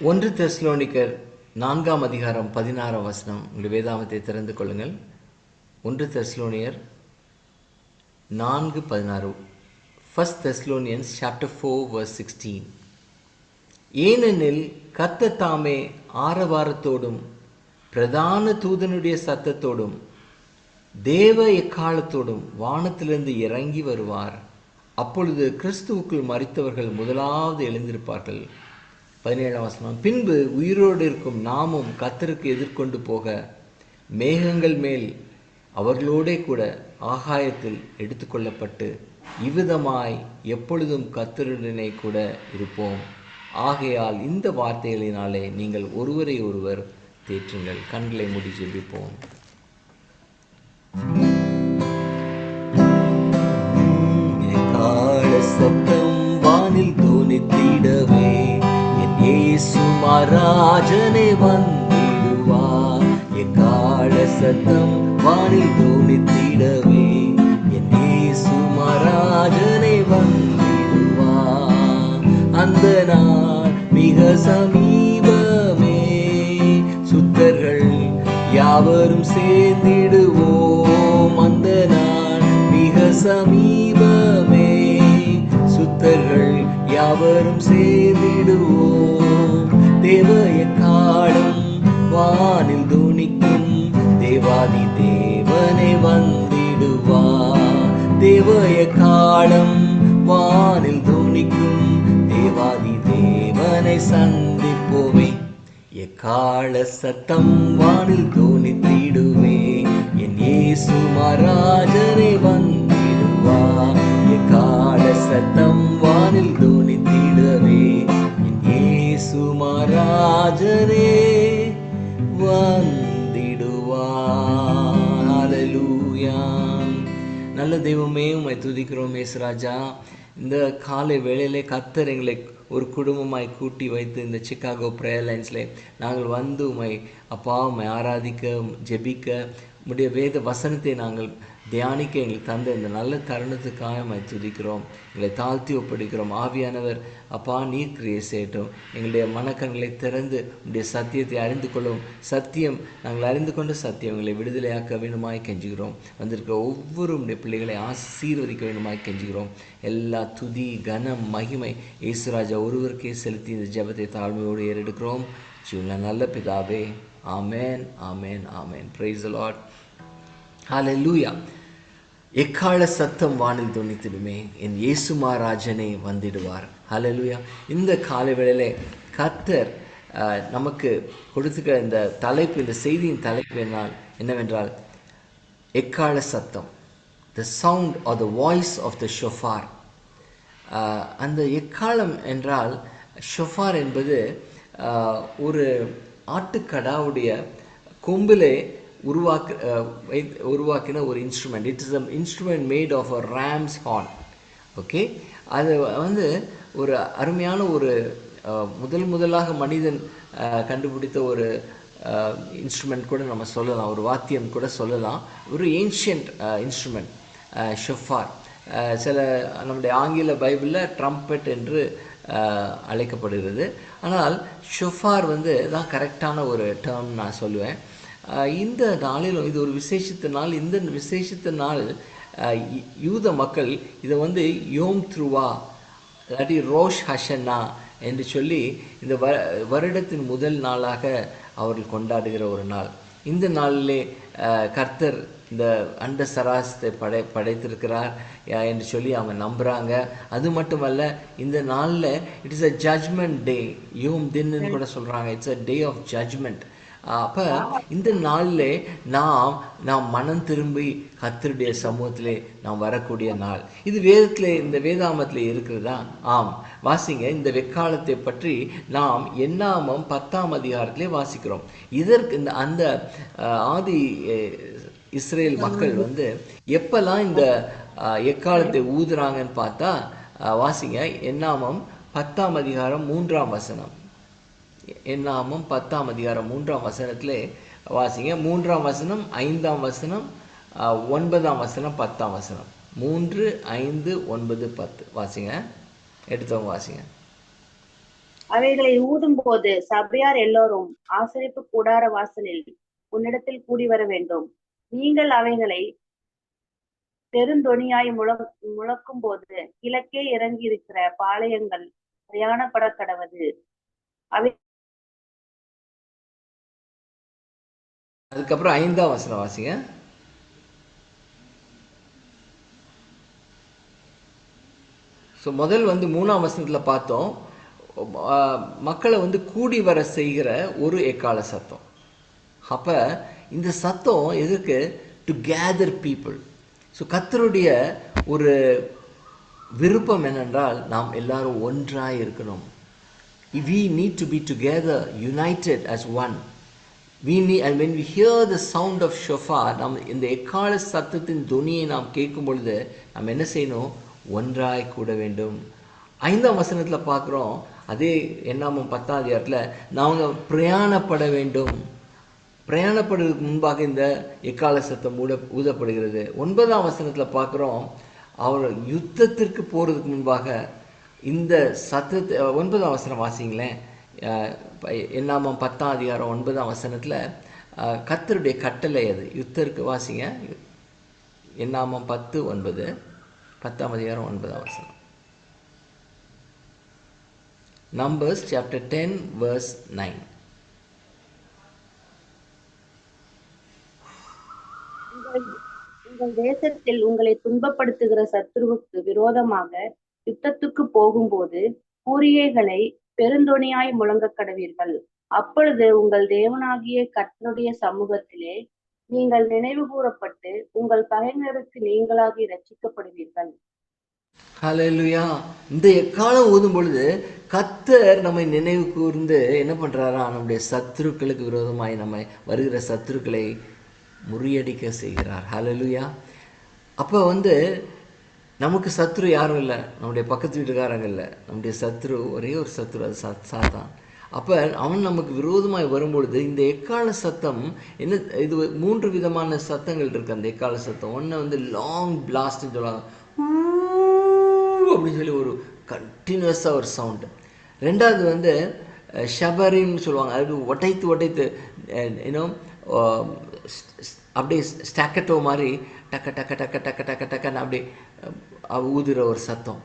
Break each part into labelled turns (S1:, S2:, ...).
S1: ஒன்று தெஸ்லோனிக்கர் நான்காம் அதிகாரம் பதினாறாம் வசனம். உங்கள் வேதாமத்தை திறந்து கொள்ளுங்கள். ஒன்று தெஸ்லோனியர் நான்கு பதினாறு. First Thessalonians chapter four verse sixteen ஏனெனில் கத்த தாமே ஆரவாரத்தோடும் பிரதான தூதனுடைய சத்தத்தோடும் தேவ எக்காலத்தோடும் வானத்திலிருந்து இறங்கி வருவார். அப்பொழுது கிறிஸ்துவுக்குள் மறித்தவர்கள் முதலாவது எழுந்திருப்பார்கள். பதினேழாம் வசனம். பின்பு உயிரோடு இருக்கும் நாமும் கத்தருக்கு எதிர்கொண்டு போக மேகங்கள் மேல் அவர்களோடே கூட ஆகாயத்தில் எடுத்துக்கொள்ளப்பட்டு இவ்விதமாய் எப்பொழுதும் கத்தருடனே கூட இருப்போம். ஆகையால் இந்த வார்த்தைகளினாலே நீங்கள் ஒருவரை ஒருவர் தேற்றுங்கள். கண்களை மூடி ஜெபிப்போம். வானில் தோனித்திடவே என் இயேசு மகாராஜனே வந்திடுவார் எக்கால சத்தம் வானில் தோனித்திடவே என் ஏசு மராஜனே வந்திடுவார் அந்த நாள் மிக சமீபமே. சுத்தர்கள் யாவரும் சேர்ந்திடுவோம். அந்த நாள் மிக சமீப பக்தர்கள் யாவரும் சேர்ந்திடுவோம். தேவய காலம் வானில் துணிக்கும். தேவாதி தேவனை வந்திடுவார் தேவய காலம் வானில் துணிக்கும். தேவாதி தேவனை சந்திப்போமே. எக்கால சத்தம் வானில் துணித்திடுவே என் இயேசு மகாராஜனை வந்திடுவா. சத்தம் வானில் தோணித்திடவே. என் இயேசு மகாராஜனே வந்திடுவா நல்ல தெய்வமே உமை துதிக்கிறோம் ஏசுராஜா இந்த காலை வேளையிலே கத்தர் எங்களை ஒரு குடும்பமாய் கூட்டி வைத்து இந்த சிக்காகோ ப்ரேயர் லைன்ஸில் நாங்கள் வந்து உமை அப்பா உமை ஆராதிக்க ஜெபிக்க உடைய வேத வசனத்தை நாங்கள் தியானிக்க எங்களுக்கு தந்த இந்த நல்ல தருணத்துக்காக உம்மை துதிக்கிறோம். எங்களை தாழ்த்தி ஒப்படைக்கிறோம். ஆவியானவர் அப்பா நீர் கிரியை செய்யட்டும். எங்களுடைய மனக்கண்களை திறந்து உடைய சத்தியத்தை அறிந்து கொள்ளும் சத்தியம் நாங்கள் அறிந்து கொண்ட சத்தியம் எங்களை விடுதலையாக்க வேண்டுமாய் கெஞ்சுகிறோம். வந்திருக்கிற ஒவ்வொரு உடைய பிள்ளைகளை ஆசீர்வதிக்க வேண்டுமாய் கெஞ்சுகிறோம். எல்லா துதி கனம் மகிமை இயேசுராஜா ஒருவருக்கே செலுத்தி இந்த ஜெபத்தை தாழ்மையோடு ஏறெடுக்கிறோம். ஜீவன நல்ல பிதாவே ஆமேன் ஆமேன் ஆமேன். பிரைஸ் லாட் ஹalleluya எக்கால சத்தம் வானில் துணித்திடுமே என் இயேசு வந்திடுவார். ஹலலுயா இந்த காலை வேளையிலே கத்தர் நமக்கு கொடுத்துக்கிற இந்த தலைப்பு இந்த செய்தியின் தலைப்பு என்னால் என்னவென்றால் எக்கால சத்தம். The sound or the voice of the shofar அந்த எக்காலம் என்றால் ஷொஃபார் என்பது ஒரு ஆட்டுக்கடாவுடைய கொம்பிலே உருவாக்கு வைத்- உருவாக்கின ஒரு instrument it is a instrument made of a ram's horn okay அது வந்து ஒரு அருமையான ஒரு முதல் முதலாக மனிதன் கண்டுபிடித்த ஒரு இன்ஸ்ட்ருமெண்ட் கூட நம்ம சொல்லலாம். ஒரு வாத்தியம் கூட சொல்லலாம். ஒரு ஏன்ஷியன்ட் இன்ஸ்ட்ருமெண்ட் ஷொஃபார் சில நம்முடைய ஆங்கில பைபிளில் ட்ரம்பெட் என்று அழைக்கப்படுகிறது. ஆனால் ஷொஃபார் வந்து தான் கரெக்டான ஒரு டேர்ம் நான் சொல்லுவேன். இந்த நாளிலும் இது ஒரு விசேஷித்த நாள் இந்த விசேஷித்த நாள் யூத மக்கள் இதை வந்து யோம் த்ருவா இல்லாட்டி ரோஷ் ஹஷன்னா என்று சொல்லி இந்த வ வருடத்தின் முதல் நாளாக அவர்கள் கொண்டாடுகிற ஒரு நாள். இந்த நாளிலே கர்த்தர் இந்த அண்ட சராசத்தை படை படைத்திருக்கிறார் என்று சொல்லி அவங்க நம்புகிறாங்க அது மட்டுமல்ல இந்த நாளில் it is a judgment day யோம் தின்னு கூட சொல்கிறாங்க it's a day of judgment அப்போ இந்த நாளிலே நாம் நாம் மனம் திரும்பி கர்த்தருடைய சமூகத்திலே நாம் வரக்கூடிய நாள். இது வேதத்திலே இந்த வேதாமத்திலே இருக்கிறதா? ஆம். வாசிங்க. இந்த வெக்காலத்தை பற்றி நாம் எண்ணாமம் பத்தாம் அதிகாரத்திலே வாசிக்கிறோம். இதற்கு இந்த அந்த ஆதி இஸ்ரேல் மக்கள் வந்து எப்பெல்லாம் இந்த எக்காலத்தை ஊதுறாங்கன்னு பார்த்தா வாசிங்க. எண்ணாமம் பத்தாம் அதிகாரம் மூன்றாம் வசனம். என்னாமம் பத்தாம் அதிகாரம் மூன்றாம் வசனத்தில் வாசிங்க. மூன்றாம் வசனம் ஐந்தாம் வசனம் ஒன்பதாம் வசனம் பத்தாம் வசனம். மூன்று ஐந்து ஒன்பது பத்து. வாசிங்க. எடுத்தவங்க வாசிங்க.
S2: அவைகளை ஊதும்போது சபையார் எல்லோரும் ஆசிரிப்பு கூடார வாசலில் உன்னிடத்தில் கூடி வர வேண்டும். நீங்கள் அவைகளை பெருந்தொனியாய் முழ முழக்கும் போது கிழக்கே இறங்கி இருக்கிற பாளையங்கள் பிரயாணப்பட கடவது அவை
S1: அதுக்கப்புறம் ஐந்தாம் வசனம் வாசிங்க. ஸோ முதல் வந்து மூணாம் வசனத்தில் பார்த்தோம். மக்களை வந்து கூடி வர செய்கிற ஒரு எக்கால சத்தம். அப்போ இந்த சத்தம் எதுக்கு டு கேதர் பீப்புள் ஸோ கத்தருடைய ஒரு விருப்பம் என்னென்றால் நாம் எல்லாரும் ஒன்றாக இருக்கணும் we need to be together united as one we need and when we hear the sound of shofar நாம் இந்த எக்கால சத்தத்தின் துணியை நாம் கேட்கும் பொழுது நாம் என்ன செய்யணும்? ஒன்றாய் கூட வேண்டும். ஐந்தாம் வசனத்தில் பார்க்குறோம் அதே எண்ணாமம் பத்தாம் இடத்துல நாங்கள் பிரயாணப்பட வேண்டும். பிரயாணப்படுவதற்கு முன்பாக இந்த எக்கால சத்தம் ஊட ஊதப்படுகிறது. ஒன்பதாம் வசனத்தில் பார்க்குறோம் அவர் யுத்தத்திற்கு போகிறதுக்கு முன்பாக இந்த சத்தத்தை ஒன்பதாம் வசனம் வாசிங்களேன். எண்ணாமம் பத்தாம் அதிகாரம் ஒன்பதாம் வசனத்தில் கத்தருடைய கட்டளை அது. யுத்தருக்கு வாசிங்க. எண்ணாமம் பத்து ஒன்பது. பத்தாம் அதிகாரம் ஒன்பதாம் வசனம். Numbers chapter ten verse nine
S2: உங்கள் உங்கள் தேசத்தில் உங்களை துன்பப்படுத்துகிற சத்ருவுக்கு விரோதமாக யுத்தத்துக்கு போகும்போது கூரியைகளை பெருந்தொனியாய் முழங்க கடவீர்கள். அப்பொழுது உங்கள் தேவனாகிய கர்த்தருடைய சமூகத்திலே நீங்கள் நினைவு கூறப்பட்டு உங்கள் பகைஞருக்கு நீங்களாகி ரட்சிக்கப்படுவீர்கள்
S1: ஹalleluya. இந்த எக்காலம் ஊதும் பொழுது கத்தர் நம்மை நினைவு கூர்ந்து என்ன பண்றாரா? நம்முடைய சத்துருக்களுக்கு விரோதமாய் நம்மை வருகிற சத்துருக்களை முறியடிக்க செய்கிறார். ஹலலுயா அப்போ வந்து நமக்கு சத்ரு யாரும் இல்லை. நம்முடைய பக்கத்து வீட்டுக்காரங்க இல்லை. நம்முடைய சத்ரு ஒரே ஒரு சத்ரு அது சத் சாத்தான். அப்போ அவன் நமக்கு விரோதமாய் வரும்பொழுது இந்த எக்கால சத்தம் என்ன இது மூன்று விதமான சத்தங்கள் இருக்கு அந்த எக்கால சத்தம். ஒன்று வந்து லாங் பிளாஸ்ட்னு சொல்லுவாங்க. அப்படின்னு சொல்லி ஒரு கண்டினியூஸாக ஒரு சவுண்டு ரெண்டாவது வந்து ஷபரின்னு சொல்லுவாங்க. அது ஒட்டைத்து ஒட்டைத்து இன்னும் அப்படியே ஸ்டாக்கட்டோ மாதிரி டக்க டக்க டக்க டக்க டக்க டக்கன்னு அப்படியே ஊதுகிற ஒரு சத்தம்.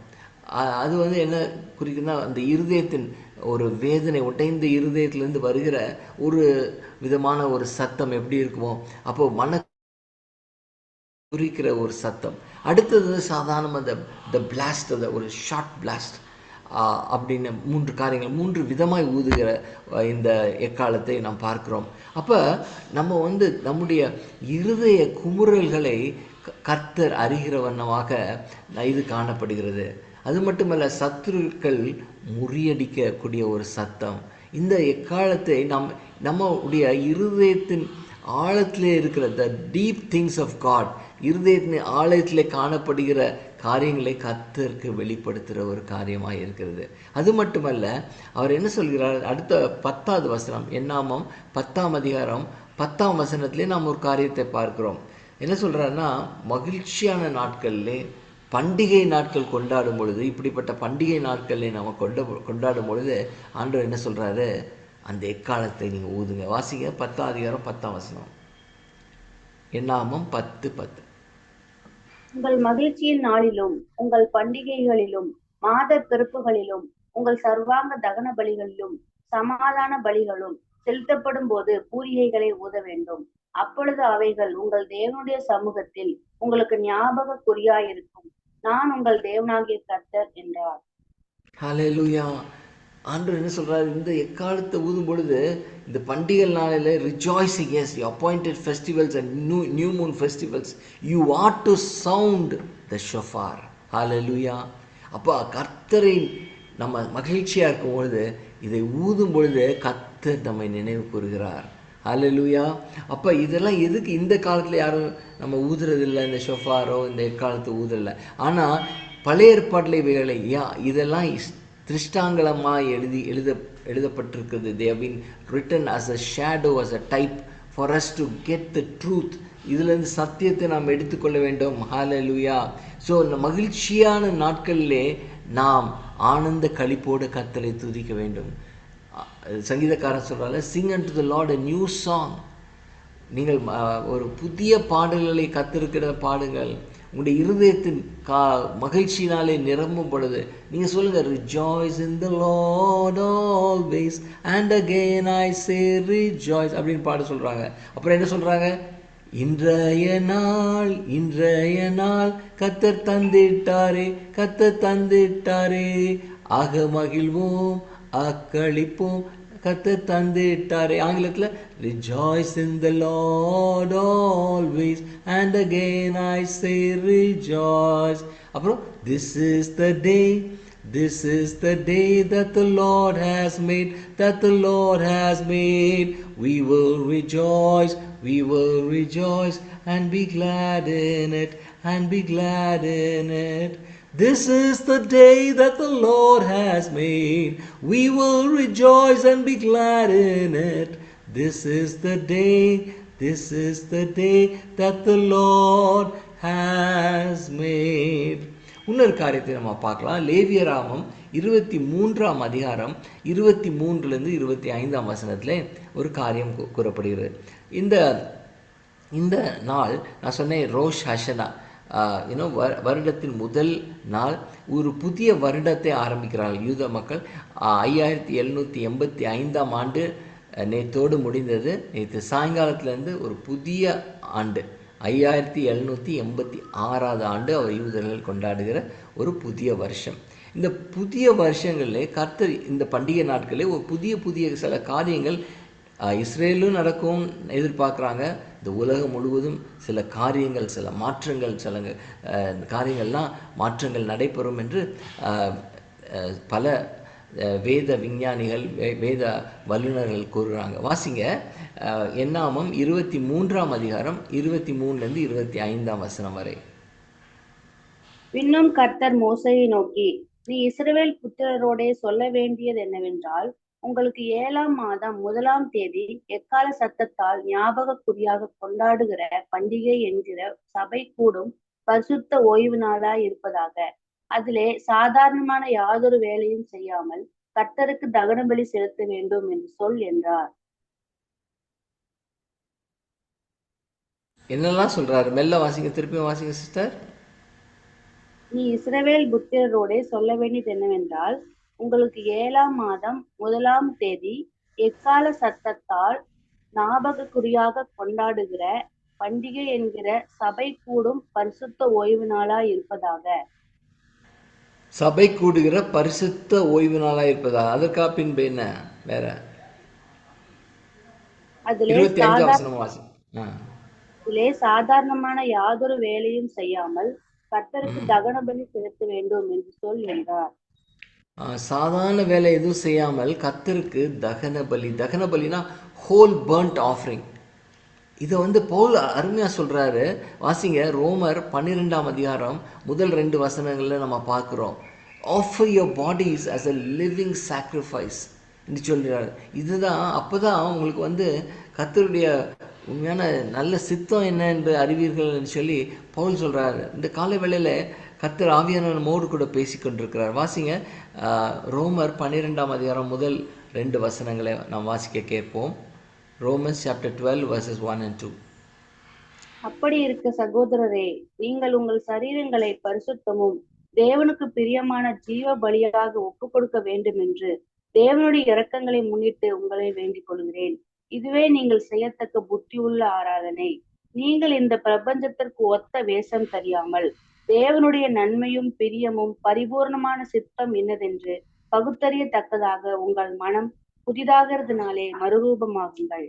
S1: அது வந்து என்ன குறிக்குன்னா அந்த இருதயத்தின் ஒரு வேதனை உடைந்த இருதயத்திலேருந்து வருகிற ஒரு விதமான ஒரு சத்தம் எப்படி இருக்குமோ அப்போ மன குறிக்கிற ஒரு சத்தம். அடுத்தது வந்து சாதாரண த பிளாஸ்ட் அந்த ஒரு ஷார்ட் பிளாஸ்ட் அப்படின்னு மூன்று காரியங்கள் மூன்று விதமாய் ஊதுகிற இந்த எக்காலத்தை நாம் பார்க்கிறோம். அப்போ நம்ம வந்து நம்முடைய இருதய குமுறல்களை கர்த்தர் அறிகிற வண்ணமாக இது காணப்படுகிறது. அது மட்டுமல்ல சத்துருக்கள் முறியடிக்கக்கூடிய ஒரு சத்தம். இந்த எக்காலத்தை நம் நம்முடைய இருதயத்தின் ஆழத்திலே இருக்கிற the deep things of God இருதயத்தின் ஆலயத்தில் காணப்படுகிற காரியங்களை கத்தருக்கு வெளிப்படுத்துகிற ஒரு காரியமாக இருக்கிறது. அது மட்டுமல்ல அவர் என்ன சொல்கிறார்? அடுத்த பத்தாவது வசனம் என்னாமம் பத்தாம் அதிகாரம் பத்தாம் வசனத்திலே நாம் ஒரு காரியத்தை பார்க்கிறோம். என்ன சொல்றாருன்னா மகிழ்ச்சியான நாட்கள்லே பண்டிகை நாட்கள் கொண்டாடும் பொழுது இப்படிப்பட்ட பண்டிகை நாட்களை நம்ம கொண்ட கொண்டாடும் பொழுது ஆண்டவர் என்ன சொல்றாரு? அந்த எக்காலத்தை நீங்கள் ஊதுங்க. வாசிங்க. பத்தாம் அதிகாரம் பத்தாம் வசனம். என்னாமம் பத்து பத்து.
S2: உங்கள் மகிழ்ச்சியின் நாளிலும் உங்கள் பண்டிகைகளிலும் மாத பிறப்புகளிலும் உங்கள் சர்வாங்க தகன பலிகளிலும் சமாதான பலிகளும் செலுத்தப்படும் போது பூரிகைகளை ஊத வேண்டும். அப்பொழுது அவைகள் உங்கள் தேவனுடைய சமூகத்தில் உங்களுக்கு ஞாபக குறியாயிருக்கும் நான் உங்கள் தேவனாகிய கர்த்தர் என்றார்.
S1: ஹalleluya. ஆண்டவர் என்ன சொல்றாரு? இந்த எக்காலத்தை ஊதும் பொழுது இந்த பண்டிகை நாளில் rejoicing as you appointed festivals and new new moon festivals you what to sound the shofar ஹalleluya அப்போ கர்த்தரை நம்ம மகிழ்ச்சியாக இருக்கும் பொழுது இதை ஊதும் பொழுது கர்த்தர் நம்மை நினைவு கூறுகிறார். அலலுயா அப்போ இதெல்லாம் எதுக்கு இந்த காலத்தில் யாரும் நம்ம ஊதுறதில்லை இந்த ஷொஃபாரோ இந்த எக்காலத்து ஊதுறதில்ல ஆனால் பழைய ஏற்பாட்டில் இவைகளை யா இதெல்லாம் திருஷ்டாங்கலமாக எழுதி எழுத எழுதப்பட்டிருக்கிறது they been written as a shadow as a type for us to get the truth இதுலேருந்து சத்தியத்தை நாம் எடுத்துக்கொள்ள வேண்டும். ஹாலலுயா ஸோ இந்த மகிழ்ச்சியான நாட்களிலே நாம் ஆனந்த களிப்போடு கத்தரை துதிக்க வேண்டும். சங்கீதக்காரன் சொல்றாரு sing and to the Lord a new song நீங்கள் ஒரு புதிய பாடல்களை கத்திருக்கிற பாடுங்கள். உங்களுடைய இருதயத்தின் கா மகிழ்ச்சியினாலே நிரம்பும் பொழுது சொல்லுங்கள் rejoice in the Lord always and again I say rejoice அப்படின்னு பாட சொல்கிறாங்க அப்புறம் என்ன சொல்கிறாங்க இன்றைய நாள் இன்றைய நாள் கத்தர் தந்திட்டாரே கத்தர் தந்திட்டாரே ஆக மகிழ்வோம் அக்களிப்போம் கத்தர் தந்திட்டாரே ஆங்கிலத்துல rejoice in the Lord always and again I say rejoice அப்புறம் this is the day This is the day that the Lord has made, that the Lord has made. We will rejoice, we will rejoice and be glad in it, and be glad in it. This is the day that the Lord has made. We will rejoice and be glad in it. This is the day, this is the day that the Lord has made. இன்னொரு காரியத்தை நம்ம பார்க்கலாம் லேவியராமம் இருபத்தி மூன்றாம் அதிகாரம் இருபத்தி மூன்றுலேருந்து இருபத்தி ஐந்தாம் வசனத்தில் ஒரு காரியம் கூறப்படுகிறது இந்த இந்த நாள் நான் சொன்னேன் ரோஷ் ஹஷனா யூனோ வருடத்தின் முதல் நாள் ஒரு புதிய வருடத்தை ஆரம்பிக்கிறார்கள். யூத மக்கள் ஐயாயிரத்தி எழுநூற்றி எண்பத்தி ஐந்தாம் ஆண்டு நேற்றோடு முடிந்தது. நேற்று சாயங்காலத்திலேருந்து ஒரு புதிய ஆண்டு ஐயாயிரத்தி எழுநூற்றி எண்பத்தி ஆறாவது ஆண்டு அவர் யூதர்கள் கொண்டாடுகிற ஒரு புதிய வருஷம். இந்த புதிய வருஷங்களிலே கர்த்தர் இந்த பண்டிகை நாட்களிலே ஒரு புதிய புதிய சில காரியங்கள் இஸ்ரேலும் நடக்கும் எதிர்பார்க்குறாங்க. இந்த உலகம் முழுவதும் சில காரியங்கள் சில மாற்றங்கள் சில அஹ், காரியங்கள்லாம் மாற்றங்கள் நடைபெறும் என்று அஹ், அஹ், பல அஹ், வேத விஞ்ஞானிகள் வே- வேத வல்லுநர்கள் கூறுறாங்க வாசிங்க. அஹ், என்னாமம் இருபத்தி மூன்றாம் அதிகாரம் இருபத்தி மூணுலேருந்து இருபத்தி ஐந்தாம் வசனம் வரை.
S2: பின்னும் கர்த்தர் மோசையை நோக்கி நீ இஸ்ரவேல் புத்திரரோடே சொல்ல வேண்டியது என்னவென்றால் உங்களுக்கு ஏழாம் மாதம் முதலாம் தேதி எக்கால சத்தத்தால் ஞாபக குறியாக கொண்டாடுகிற பண்டிகை என்கிற சபை கூடும் பரிசுத்த ஓய்வு நாளாய் இருப்பதாக. அதிலே சாதாரணமான யாதொரு வேலையும் செய்யாமல் கர்த்தருக்கு தகனபலி செலுத்த வேண்டும் என்று சொல் என்றார்.
S1: என்னெல்லாம் சொல்றாரு? மெல்ல வாசிங்க திருப்பியும் வாசிங்க சிஸ்டர்
S2: நீ இஸ்ரவேல் புத்திரரோடே சொல்ல வேண்டியது என்னவென்றால் உங்களுக்கு ஏழாம் மாதம் முதலாம் தேதி எக்கால சத்தத்தால் ஞாபக குறியாக கொண்டாடுகிற பண்டிகை என்கிற சபை கூடும் பரிசுத்த ஓய்வு நாளாய் இருப்பதாக.
S1: சபை கூடுகிற பரிசுத்த ஓய்வு நாளா இருப்பதா அதற்கா பின்பு என்ன? வேற?
S2: அதிலே சாதாரணமான யாதொரு வேலையும் செய்யாமல் கர்த்தருக்கு தகனபலி செலுத்த வேண்டும் என்று சொல் என்றார்.
S1: சாதாரண வேலை எதுவும் செய்யாமல் கத்தருக்கு தகன பலி. தகன பலினா ஹோல் பர்ன்ட் ஆஃபரிங் இதை வந்து பவுல் அருமையாக சொல்கிறாரு வாசிங்க ரோமர் பன்னிரெண்டாம் அதிகாரம் முதல் ரெண்டு வசனங்களில் நம்ம பார்க்குறோம். Offer your bodies as a living sacrifice என்று சொல்கிறார் இதுதான் அப்போ தான் உங்களுக்கு வந்து கத்தருடைய உண்மையான நல்ல சித்தம் என்ன என்று அறிவீர்கள் என்று சொல்லி பவுல் சொல்கிறாரு இந்த கால வேளையில் கர்த்தர் ஆவியான மோடு கூட பேசி கொண்டிருக்கிறார் வாசிங்க ஆஹ், ரோமர் பன்னிரெண்டாம் அதிகாரம் முதல் ரெண்டு வசனங்களை நாம் வாசிக்க கேட்போம். Romans chapter twelve verses one and two
S2: அப்படி இருக்க சகோதரரே நீங்கள் உங்கள் சரீரங்களை பரிசுத்தமும் தேவனுக்கு பிரியமான ஜீவ பலியாக ஒப்பு கொடுக்க வேண்டும் என்று தேவனுடைய இரக்கங்களை முன்னிட்டு உங்களை வேண்டிக் கொள்கிறேன். இதுவே நீங்கள் செய்யத்தக்க புத்தியுள்ள ஆராதனை. நீங்கள் இந்த பிரபஞ்சத்திற்கு ஒத்த வேஷம் தெரியாமல் தேவனுடைய நன்மையும் பிரியமும் பரிபூர்ணமான சித்தம் என்னதென்று பகுத்தறியத்தக்கதாக உங்கள் மனம் புதிதாகிறதுனாலே மறுரூபமாகுங்கள்.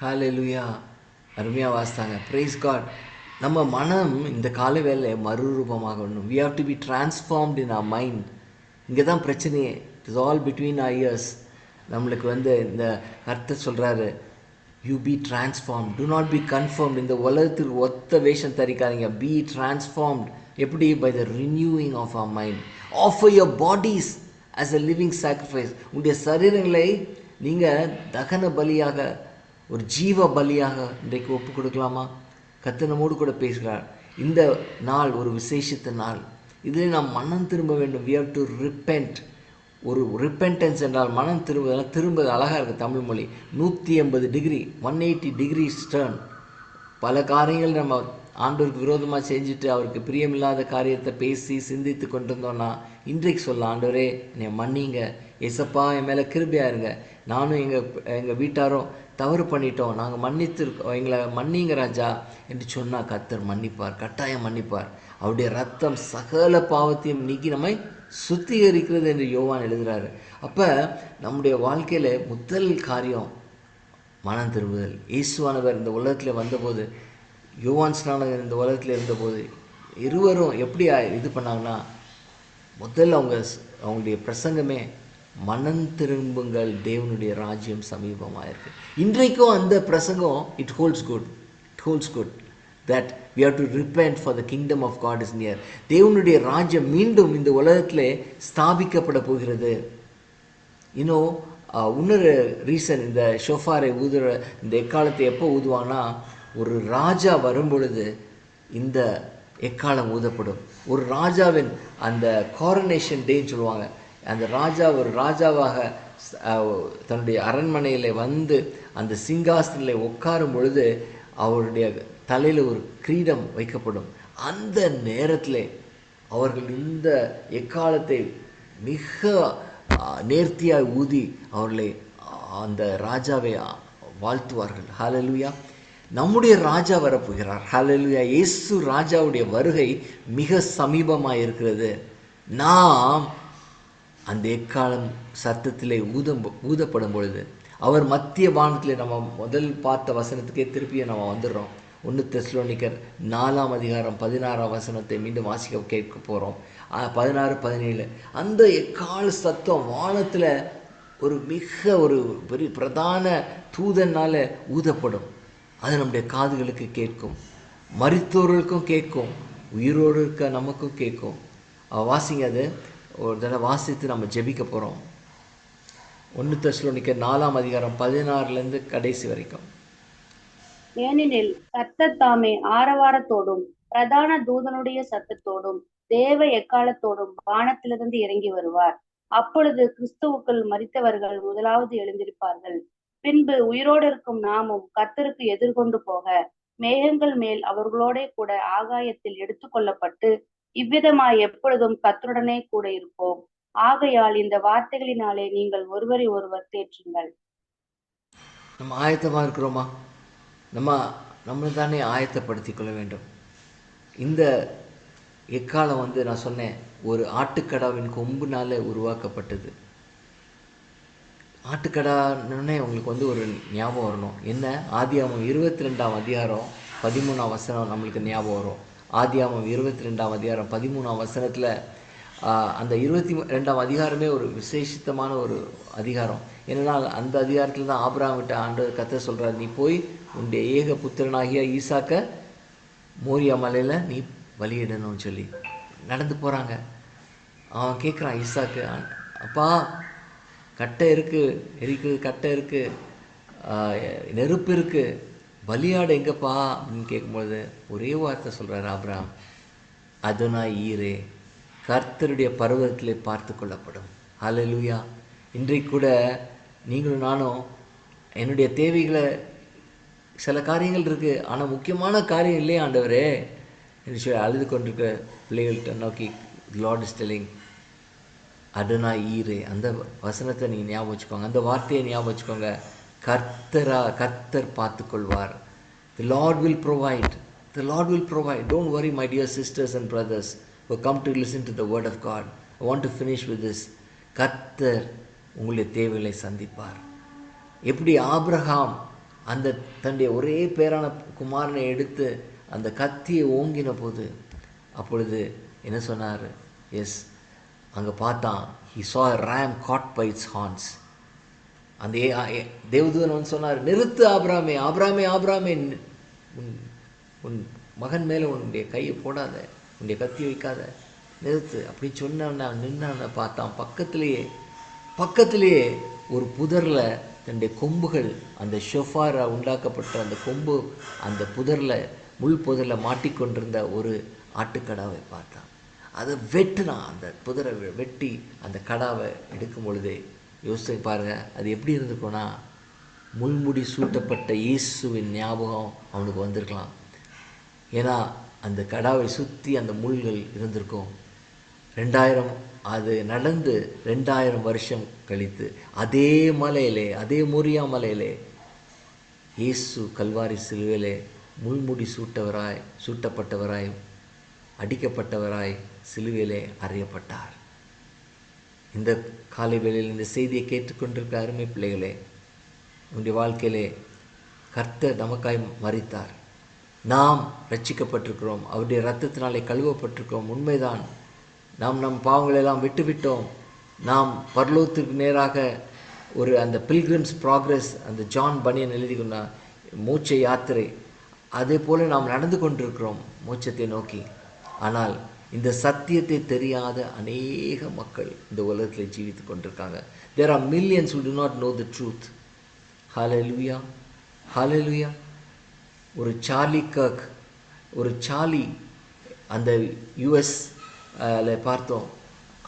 S1: ஹாலெலுயா அருமையா வாசித்தாங்க. Praise காட் நம்ம மனம் இந்த கால வேலை மறுரூபமாகணும். We have to be transformed in our mind இங்கே தான் பிரச்சனையே. It is all between our ears நம்மளுக்கு வந்து இந்த கர்த்தர் சொல்றாரு you be transform to not be conform இந்த உலகத்துக்கு ஒத்த வேஷம் தரிக்காதீங்க. பி டிரான்ஸ்ஃபார்ம்ட் எப்படி? By the renewing of our mind offer your bodies as a living sacrifice உங்களுடைய சரீரங்களை நீங்கள் தகன பலியாக ஒரு ஜீவ பலியாக இன்றைக்கு ஒப்பு கொடுக்கலாமா? கத்தனமோடு கூட பேசுகிறார். இந்த நாள் ஒரு விசேஷித்த நாள். இதில் நாம் மனம் திரும்ப வேண்டும். We have to repent. ஒரு ரிப்பென்டன்ஸ் என்றால் மனம் திரும்புதல் திரும்ப அழகாக இருக்குது தமிழ் மொழி. நூற்றி எண்பது degree one eighty degree turn பல காரியங்கள் நம்ம ஆண்டோருக்கு விரோதமாக செஞ்சுட்டு அவருக்கு பிரியமில்லாத காரியத்தை பேசி சிந்தித்து கொண்டிருந்தோன்னா இன்றைக்கு சொல்ல ஆண்டவரே என்னை மன்னிங்க. எசப்பா என் மேலே கிருபியாக இருங்க. நானும் எங்கள் எங்கள் வீட்டாரும் தவறு பண்ணிட்டோம். நாங்கள் மன்னித்திருக்கோம். எங்களை மன்னிங்க ராஜா என்று சொன்னால் கத்தர் மன்னிப்பார் கட்டாயம் மன்னிப்பார். அவருடைய ரத்தம் சகல பாவத்தையும் நீக்கி நம்மை சுத்திகரிக்கிறது என்று யோவான் எழுதுறாரு. அப்போ நம்முடைய வாழ்க்கையில் முதல் காரியம் மனம் திரும்புதல். இயேசுவானவர் இந்த உலகத்தில் வந்தபோது யோவான் ஸ்நானகர் இந்த உலகத்தில் இருந்தபோது இருவரும் எப்படி இது பண்ணாங்கன்னா முதல்ல அவங்க அவங்களுடைய பிரசங்கமே மனம் திரும்புங்கள் தேவனுடைய ராஜ்யம் சமீபமாக இருக்குது இன்றைக்கும் அந்த பிரசங்கம் it holds good it holds good that we have to repent for the kingdom of God is near தேவனுடைய ராஜ்யம் மீண்டும் இந்த உலகத்திலே ஸ்தாபிக்கப்பட போகிறது. இன்னும் uh, இன்னொரு ரீசன் இந்த ஷோஃபாரை ஊதுற இந்த எக்காலத்தை எப்போ ஊதுவான்னா ஒரு ராஜா வரும்பொழுது இந்த எக்காலம் ஊதப்படும். ஒரு ராஜாவின் அந்த காரனேஷன் டேன்னு சொல்லுவாங்க. அந்த ராஜா ஒரு ராஜாவாக uh, தன்னுடைய அரண்மனையில் வந்து அந்த சிங்காசனில் உட்காரும் பொழுது அவருடைய தலையில் ஒரு கிரீடம் வைக்கப்படும். அந்த நேரத்தில் அவர்கள் இந்த எக்காலத்தை மிக நேர்த்தியாக நேர்த்தியாய் ஊதி அவர்களை அந்த ராஜாவை வாழ்த்துவார்கள். ஹாலலுயா நம்முடைய ராஜா வரப்போகிறார். ஹalleluya. இயேசு ராஜாவுடைய வருகை மிக சமீபமாக இருக்கிறது. நாம் அந்த எக்காலம் சத்தத்திலே ஊதம் ஊதப்படும் பொழுது அவர் மத்திய வானத்தில் நம்ம முதல் பார்த்த வசனத்துக்கே திருப்பியும் நம்ம வந்துடுறோம். ஒன்று தெஸ்லோனிக்கர் நாலாம் அதிகாரம் பதினாறாம் வசனத்தை மீண்டும் வாசிக்க கேட்க போகிறோம் பதினாறு பதினேழு. அந்த எக்கால சத்தம் வானத்தில் ஒரு மிக ஒரு பெரிய பிரதான தூதனால் ஊதப்படும். அது நம்முடைய காதுகளுக்கு கேட்கும். மருத்துவர்களுக்கும் கேட்கும். உயிரோடு இருக்க நமக்கும் கேட்கும். வாசிங்க அது. ஒரு தடவை வாசித்து நம்ம ஜெபிக்க போகிறோம் ஒன்று தஸ்லோனிக்க நாலாம் அதிகாரம் பதினாறுலேருந்து கடைசி வரைக்கும்.
S2: ஏனெனில் கர்த்தர் தாமே ஆரவாரத்தோடும் பிரதான தூதனுடைய சத்தத்தோடும் தேவ எக்காலத்தோடும் வானத்திலிருந்து இறங்கி வருவார். அப்பொழுது கிறிஸ்துவுக்குள் மறித்தவர்கள் முதலாவது எழுந்திருப்பார்கள். பின்பு உயிரோடு இருக்கும் நாமும் கத்தருக்கு எதிர்கொண்டு போக மேகங்கள் மேல் அவர்களோடே கூட ஆகாயத்தில் எடுத்துக்கொள்ளப்பட்டு இவ்விதமாய் எப்பொழுதும் கத்துடனே கூட இருப்போம். ஆகையால் இந்த வார்த்தைகளினாலே நீங்கள் ஒருவரை ஒருவர் தேற்றுங்கள்.
S1: நம்ம ஆயத்தமா இருக்கிறோமா? நம்ம நம்மளை தானே ஆயத்தப்படுத்தி கொள்ள வேண்டும். இந்த எக்காலம் வந்து நான் சொன்னேன் ஒரு ஆட்டுக்கடாவின் கொம்புனால் உருவாக்கப்பட்டது. ஆட்டுக்கடான்னே உங்களுக்கு வந்து ஒரு ஞாபகம் வரணும். என்ன? ஆதியாமம் இருபத்தி ரெண்டாம் அதிகாரம் பதிமூணாம் வசனம் நம்மளுக்கு ஞாபகம் வரும். ஆதியாமம் இருபத்தி ரெண்டாம் அதிகாரம் பதிமூணாம் வசனத்தில் அந்த இருபத்தி ரெண்டாம் அதிகாரமே ஒரு விசேஷித்தமான ஒரு அதிகாரம். ஏன்னா அந்த அதிகாரத்தில் தான் ஆபராம் விட்ட ஆண்டு கத்த சொல்கிறார் நீ போய் உன்னுடைய ஏக புத்திரனாகிய ஈசாக்க மோரியா மலையில் நீ பலியிடணும்னு சொல்லி. நடந்து போகிறாங்க அவன் கேட்குறான் ஈசாக்கு அப்பா கட்டை இருக்குது எரிக்கு கட்டை இருக்குது நெருப்பு இருக்குது பலியாடு எங்கப்பா? அப்படின்னு கேட்கும்பொழுது ஒரே வார்த்தை சொல்கிறார் ஆபராம் அதுனா ஈரே கர்த்தருடைய பருவத்திலே பார்த்து கொள்ளப்படும். ஹalleluya இன்றைக்கு கூட நீங்களும் நானும் என்னுடைய தேவைகளை சில காரியங்கள் இருக்குது ஆனால் முக்கியமான காரியம் இல்லையா ஆண்டவரே. என்று சொல்லி அழுது கொண்டிருக்க பிள்ளைகள்கிட்ட நோக்கி லார்ட் இஸ் டெல்லிங் அடுனா ஈரே. அந்த வசனத்தை நீங்கள் ஞாபகம் வச்சுக்கோங்க. அந்த வார்த்தையை ஞாபகம் வச்சுக்கோங்க. கர்த்தரா கர்த்தர் பார்த்துக்கொள்வார் the Lord will provide the Lord will provide don't worry my dear sisters and brothers who come to listen to the word of God I want to finish with this கத்தர் உங்களுடைய தேவைகளை சந்திப்பார். எப்படி ஆப்ரஹாம் அந்த தன்னுடைய ஒரே பேரான குமாரனை எடுத்து அந்த கத்தியை ஓங்கின போது அப்பொழுது என்ன சொன்னார்? எஸ் அங்கே பார்த்தான். He saw ram caught by its its அந்த ஏ- ஏ- தேவதூதன் வந்து சொன்னார் நிறுத்து ஆப்ராமே ஆப்ராமே ஆப்ராமே. உன் உன் மகன் மேலே உன்னுடைய கையை போடாத. உன்னுடைய கத்தி வைக்காத. நிறுத்து. அப்படி சொன்ன நின்று பார்த்தான். பக்கத்திலேயே பக்கத்திலேயே ஒரு புதரில் தன்னுடைய கொம்புகள் அந்த ஷொஃபாரா உண்டாக்கப்பட்ட அந்த கொம்பு அந்த புதரில் முள் புதரில் மாட்டிக்கொண்டிருந்த ஒரு ஆட்டுக்கடாவை பார்த்தான். அதை வெட்டினான். அந்த புதரை வெட்டி அந்த கடாவை எடுக்கும் பொழுதே யோசிச்சு பாருங்க அது எப்படி இருந்திருக்கும்னா முள்முடி சூட்டப்பட்ட இயேசுவின் ஞாபகம் அவனுக்கு வந்திருக்கலாம். ஏன்னா அந்த கடாவை சுற்றி அந்த முள்கள் இருந்திருக்கும். ரெண்டாயிரம் அது நடந்து ரெண்டாயிரம் வருஷம் கழித்து அதே மலையிலே அதே மொரியா மலையிலே இயேசு கல்வாரி சிலுவையிலே முள்முடி சூட்டவராய் சூட்டப்பட்டவராய் அடிக்கப்பட்டவராய் சிலுவையிலே அறையப்பட்டார். இந்த காலை வேளையில் இந்த செய்தியை கேட்டுக்கொண்டிருக்க அருமை பிள்ளைகளே உங்களுடைய வாழ்க்கையிலே கர்த்தர் நமக்காய் மறித்தார். நாம் ரட்சிக்கப்பட்டிருக்கிறோம். அவருடைய ரத்தத்தினாலே கழுவப்பட்டிருக்கிறோம். உண்மைதான். நாம் நம் பாவங்களை எல்லாம் விட்டுவிட்டோம். நாம் பர்லோத்துக்கு நேராக ஒரு அந்த பில்கிரிம்ஸ் ப்ராக்ரஸ் அந்த ஜான் பனியன் எழுதி கொண்ட மூச்சை யாத்திரை அதே போல் நாம் நடந்து கொண்டிருக்கிறோம் மூச்சத்தை நோக்கி. ஆனால் இந்த சத்தியத்தை தெரியாத அநேக மக்கள் இந்த உலகத்தில் ஜீவித்து கொண்டிருக்காங்க. There are millions who do not know the truth. ஹalleluya ஹalleluya ஒரு சார்லி கர்க் ஒரு சார்லி அந்த யுஎஸ் பார்த்தோம்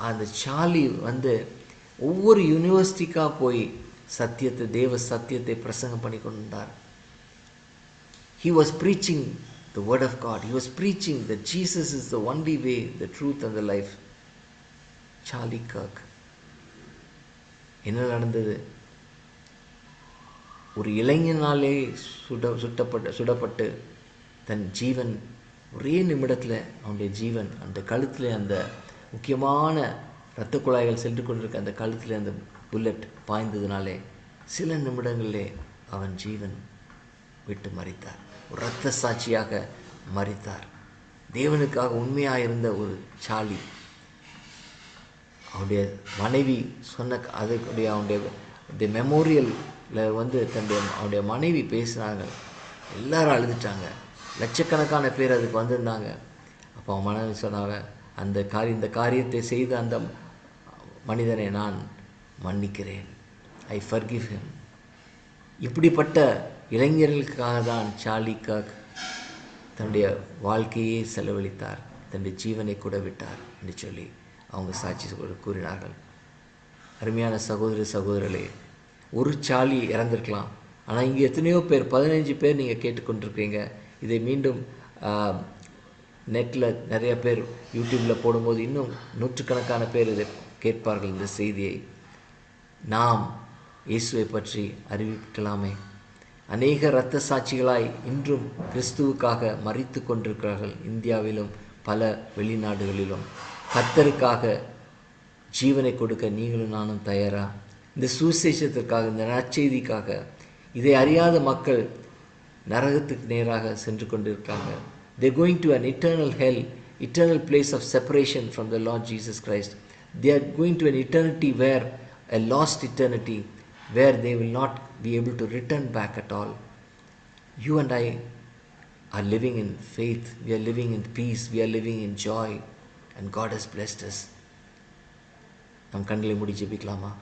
S1: அந்த சார்லி வந்து ஒவ்வொரு யூனிவர்சிட்டிக்காக போய் சத்தியத்தை தேவ சத்தியத்தை பிரசங்கம் பண்ணி கொண்டார் he was preaching the word of God he was preaching the Jesus is the only way the truth and the life Charlie Kirk என்ன நடந்தது ஒரு இளைஞனாலே சுட சுட்டப்பட்ட சுடப்பட்டு தன் ஜீவன் ஒரே நிமிடத்தில் அவனுடைய ஜீவன் அந்த கழுத்தில் அந்த முக்கியமான இரத்த குழாய்கள் சென்று கொண்டிருக்க அந்த கழுத்தில் அந்த புல்லட் பாய்ந்ததுனாலே சில நிமிடங்களிலே அவன் ஜீவன் விட்டு மறித்தார். ஒரு இரத்த சாட்சியாக மறித்தார். தேவனுக்காக உண்மையாக இருந்த ஒரு சாலி. அவனுடைய மனைவி சொன்ன அதுக்குடைய அவனுடைய தி மெமோரியலில் வந்து தன்னுடைய அவனுடைய மனைவி பேசுகிறாங்க எல்லாரும் அழுதுட்டாங்க. லட்சக்கணக்கான பேர் அதுக்கு வந்திருந்தாங்க. அப்போ அவன் மனைவி சொன்னாங்க அந்த காரி இந்த காரியத்தை செய்த அந்த மனிதனை நான் மன்னிக்கிறேன். ஐ ஃபர்கிவ் ஹிம் இப்படிப்பட்ட இளைஞர்களுக்காக தான் சார்லி காக் தன்னுடைய வாழ்க்கையே செலவழித்தார். தன்னுடைய ஜீவனை கூட விட்டார் என்று சொல்லி அவங்க சாட்சி கூறினார்கள். அருமையான சகோதர சகோதரர்களே ஒரு சாலி இறந்துருக்கலாம். ஆனால் இங்கே எத்தனையோ பேர் பதினஞ்சு பேர் நீங்கள் கேட்டுக்கொண்டிருக்கீங்க இதை மீண்டும் நெட்டில் நிறைய பேர் யூடியூப்பில் போடும்போது இன்னும் நூற்றுக்கணக்கான பேர் இதை கேட்பார்கள் இந்த செய்தியை. நாம் இயேசுவை பற்றி அறிவிக்கலாமே. அநேக இரத்த சாட்சிகளாய் இன்றும் கிறிஸ்துவுக்காக மறித்து கொண்டிருக்கிறார்கள் இந்தியாவிலும் பல வெளிநாடுகளிலும். கர்த்தருக்காக ஜீவனை கொடுக்க நீங்களும் நானும் தயாரா? இந்த சுசேஷத்திற்காக இந்த நற்செய்திக்காக இதை அறியாத மக்கள் நரகத்துக்கு நேராக சென்று கொண்டிருக்காங்க they going to an eternal hell eternal place of separation from the Lord Jesus Christ they are going to an eternity where a lost eternity where they will not be able to return back at all you and I are living in faith we are living in peace we are living in joy and God has blessed நம் கண்களை முடி ஜெபிக்கலாமா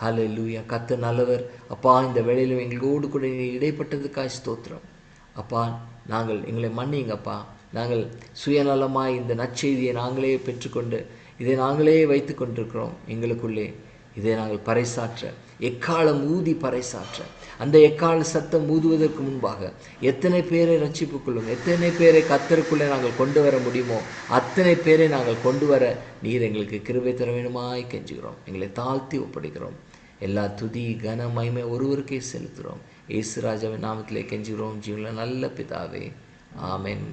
S1: hello லூயா கத்த நல்லவர். அப்பா இந்த வேலையில் எங்களோடு கூட நீ இடைப்பட்டதுக்காய் ஸ்தோத்திரம். அப்பா நாங்கள் எங்களை மன்னிங்கப்பா நாங்கள் சுயநலமாக இந்த நற்செய்தியை நாங்களே பெற்றுக்கொண்டு இதை நாங்களே வைத்து கொண்டிருக்கிறோம் எங்களுக்குள்ளே. இதை நாங்கள் பறைசாற்ற எக்காலம் ஊதி பறைசாற்ற அந்த எக்கால சத்தம் ஊதுவதற்கு முன்பாக எத்தனை பேரை ரட்சிப்புக்குள்ளும் எத்தனை பேரை கத்தருக்குள்ளே நாங்கள் கொண்டு வர முடியுமோ அத்தனை பேரை நாங்கள் கொண்டு வர நீர் எங்களுக்கு கிருபை தர வேணுமாய் கெஞ்சுகிறோம். எங்களை தாழ்த்தி ஒப்படைக்கிறோம். எல்லா துதி கன மகிமை ஒருவருக்கே செலுத்துகிறோம். ஏசுராஜாவின் நாமத்திலே கெஞ்சுகிறோம். ஜீவனில் நல்ல பிதாவே. ஆமென்.